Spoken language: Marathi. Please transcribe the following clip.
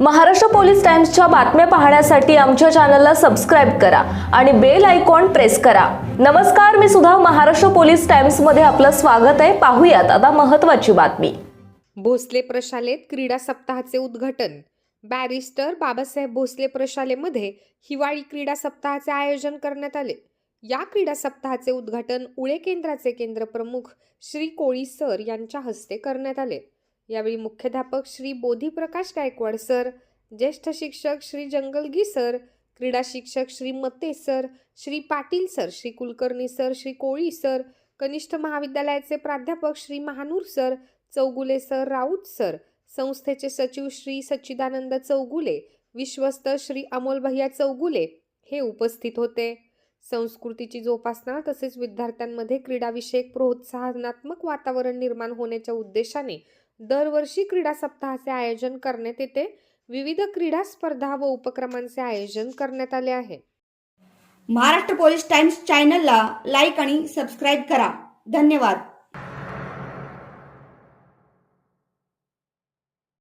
महाराष्ट्र पोलीस टाइम्सच्या बातम्या पाहण्यासाठी आमच्या चॅनलला सबस्क्राईब करा आणि बेल आयकॉन प्रेस करा. नमस्कार मी सुद्धा महाराष्ट्र पोलीस टाइम्समध्ये आपलं स्वागत आहे. पाहूयात आता महत्वाची बातमी. भोसले प्रशालेत क्रीडा सप्ताहाचे उद्घाटन. बॅरिस्टर बाबासाहेब भोसले प्रशालेमध्ये हिवाळी क्रीडा सप्ताहाचे आयोजन करण्यात आले. या क्रीडा सप्ताहाचे उद्घाटन उळे केंद्राचे केंद्र प्रमुख श्री कोळी सर यांच्या हस्ते करण्यात आले. यावेळी मुख्याध्यापक श्री बोधीप्रकाश गायकवाड सर ज्येष्ठ शिक्षक श्री जंगलगी सर क्रीडा शिक्षक Shri Mate sir Shri Patil sir Shri Kulkarni sir Shri Koli sir कनिष्ठ महाविद्यालयाचे प्राध्यापक Shri Mahanur sir Chougule sir Raut sir संस्थेचे सचिव श्री सच्चिदानंद चौगुले विश्वस्त श्री अमोल भैया चौगुले हे उपस्थित होते. संस्कृतीची जोपासना तसेच विद्यार्थ्यांमध्ये क्रीडाविषयक प्रोत्साहनात्मक वातावरण निर्माण होण्याच्या उद्देशाने दरवर्षी क्रीडा सप्ताहाचे आयोजन करण्यात येते. विविध क्रीडा स्पर्धा व उपक्रमांचे आयोजन करण्यात आले आहे. महाराष्ट्र पोलीस टाइम्स चॅनलला लाईक आणि सबस्क्राईब करा. धन्यवाद.